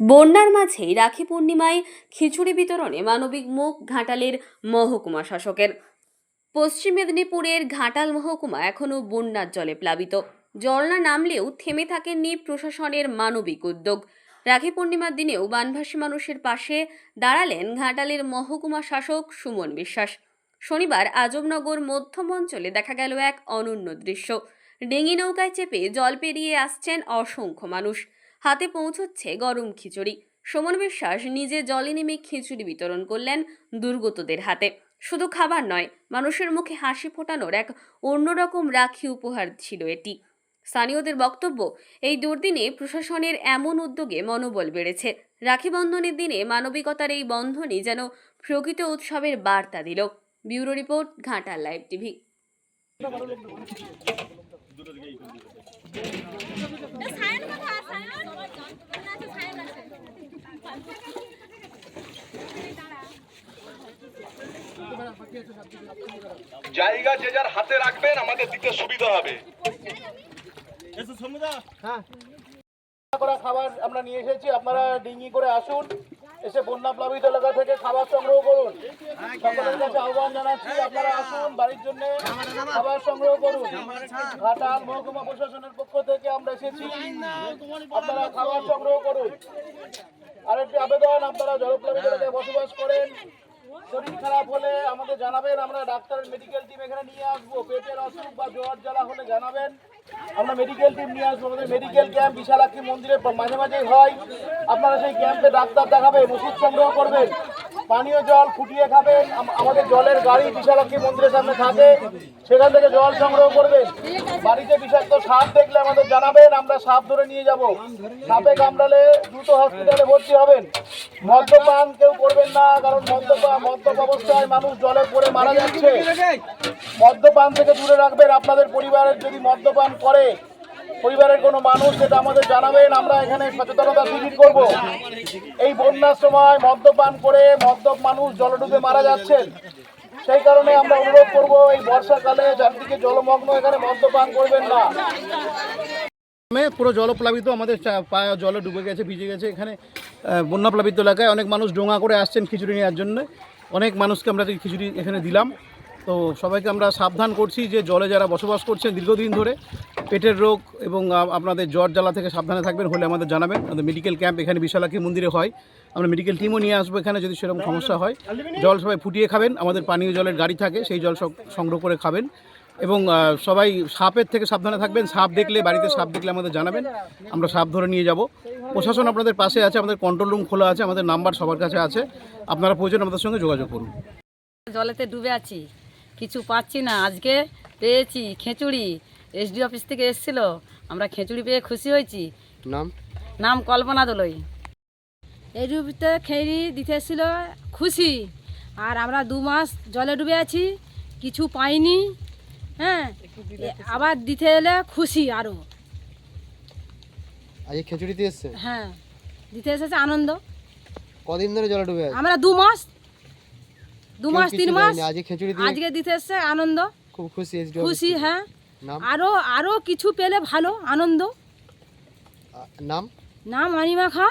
বন্যার মাঝেই রাখি পূর্ণিমায় খিচুড়ি বিতরণে মানবিক মুখ, ঘাটালের মহকুমা শাসকের। পশ্চিম মেদিনীপুরের ঘাটাল মহকুমা এখনও বন্যার জলে প্লাবিত। জল না নামলেও থেমে থাকেননি প্রশাসনের মানবিক উদ্যোগ। রাখি পূর্ণিমার দিনেও বানভাসী মানুষের পাশে দাঁড়ালেন ঘাটালের মহকুমা শাসক সুমন বিশ্বাস। শনিবার আজমনগর মধ্যম অঞ্চলে দেখা গেল এক অনন্য দৃশ্য। ডেঙ্গি নৌকায় চেপে জল পেরিয়ে আসছেন অসংখ্য মানুষ। হাতে পৌঁছচ্ছে গরম খিচুড়ি। সুমন বিশ্বাস নিজে জলে নেমে খিচুড়ি বিতরণ করলেন দুর্গতদের হাতে। শুধু খাবার নয়, মানুষের মুখে হাসি ফোটানোর এক অন্যরকম রাখি উপহার ছিল এটি। স্থানীয়দের বক্তব্য, এই দুর্দিনে প্রশাসনের এমন উদ্যোগে মনোবল বেড়েছে। রাখি বন্ধনের দিনে মানবিকতার এই বন্ধনই যেন প্রকৃত উৎসবের বার্তা দিল। Bureau report Ghatal live TV. জায়গা যে যার হাতে রাখবেন আমাদের দিতে সুবিধা হবে। করা খাবার আমরা নিয়ে এসেছি আপনারা ডিঙ্গি করে আসুন এসে বন্যা প্লাবিত এলাকা থেকে খাবার সংগ্রহ করুন। সকলের কাছে আহ্বান জানাচ্ছি আপনারা আসুন বাড়ির জন্য খাবার সংগ্রহ করুন। ঘাটাল মহকুমা প্রশাসনের পক্ষ থেকে আমরা এসেছি আপনারা খাবার সংগ্রহ করুন। আরেকটি আবেদন আপনারা জলপ্লাবিত এলাকায় বসবাস করেন শরীর খারাপ হলে আমাদের জানাবেন, আমরা ডাক্তারের মেডিকেল টিম এখানে নিয়ে আসব। পেটের অসুখ বা জ্বর জ্বালা হলে জানাবেন। আমরা মেডিকেল টিম নিয়ে আসব, আমাদের মেডিকেল ক্যাম্প বিশালাক্ষী মন্দিরে মাঝে মাঝে হয়। আপনারা সেই ক্যাম্পে ডাক্তার দেখাবেন, ওষুধ সংগ্রহ করবেন। পানীয় জল ফুটিয়ে খাবেন আমাদের জলের গাড়ি বিশালাক্ষী মন্দিরের সামনে থাকে, সেখান থেকে জল সংগ্রহ করবেন বাড়িতে বিষাক্ত সাপ দেখলে আমাদের জানাবেন, আমরা সাপ ধরে নিয়ে যাব। সাপে কামড়ালে দ্রুত হসপিটালে ভর্তি হবেন। মদ্যপান কেউ করবেন না, কারণ মদ্যপান মদ্যপ অবস্থায় মানুষ জলে পড়ে মারা যাচ্ছে। মদ্যপান থেকে দূরে রাখবেন আপনাদের পরিবারের যদি মদ্যপান করে। পরিবারের কোনো মানুষ সেটা আমাদের জানাবেন, আমরা এখানে সচেতনতা শিবির করব। এই বন্যার সময় মদ্যপান করে মদ্যপ মানুষ জলে ডুবে মারা যাচ্ছেন। সেই কারণে আমরা অনুরোধ করব, এই বর্ষাকালে চারদিকে জলমগ্ন, এখানে মদ্যপান করবেন না। পুরো জলপ্লাবিত, আমাদের চা- পা জলে ডুবে গেছে, ভিজে গেছে। এখানে বন্যাপ্লাবিত এলাকায় অনেক মানুষ ডোঙা করে আসছেন খিচুড়ি নেওয়ার জন্য। অনেক মানুষকে আমরা খিচুড়ি এখানে দিলাম। তো সবাইকে আমরা সাবধান করছি যে জলে যারা বসবাস করছেন দীর্ঘদিন ধরে পেটের রোগ এবং আপনাদের জ্বর জ্বালা থেকে সাবধানে থাকবেন হলে আমাদের জানাবেন। আমাদের মেডিকেল ক্যাম্প এখানে বিশালাক্ষী মন্দিরে হয়। আমরা মেডিকেল টিমও নিয়ে আসব এখানে যদি সেরকম সমস্যা হয়। জল সবাই ফুটিয়ে খাবেন। আমাদের পানীয় জলের গাড়ি থাকে, সেই জল সংগ্রহ করে খাবেন। এবং সবাই সাপের থেকে সাবধানে থাকবেন। সাপ দেখলে, বাড়িতে সাপ দেখলে আমাদের জানাবেন। আমরা সাপ ধরে নিয়ে যাব। প্রশাসন আপনাদের পাশে আছে, আমাদের কন্ট্রোল রুম খোলা আছে, আমাদের নাম্বার সবার কাছে আছে। আপনারা প্রয়োজন আমাদের সঙ্গে যোগাযোগ করুন। জলেতে ডুবে আছি। কিছু পাচ্ছি না। আজকে পেয়েছি খেচুড়ি। এসডি অফিস থেকে এসেছিল। আমরা খেচুড়ি পেয়ে খুশি হয়েছি। নাম? নাম কল্পনা দলই। এই রূপতে খেরি দিতে এসেছিল খুশি। আর আমরা দু মাস জলে ডুবে আছি কিছু পাইনি হ্যাঁ? আবার দিতে এলে খুশি আরও আজকে খিচুড়ি দিয়ে এসছে? হ্যাঁ দিতে এসেছে আনন্দ। কদিন ধরে জলে ডুবে আমরা দু মাস দু মাস তিন মাস আজকে খিচুড়ি আজকে দিতে এসছে আনন্দ। খুব খুশি খুশি হ্যাঁ? আরও আরও কিছু পেলে ভালো আনন্দ। নাম? নাম অনিমা খা।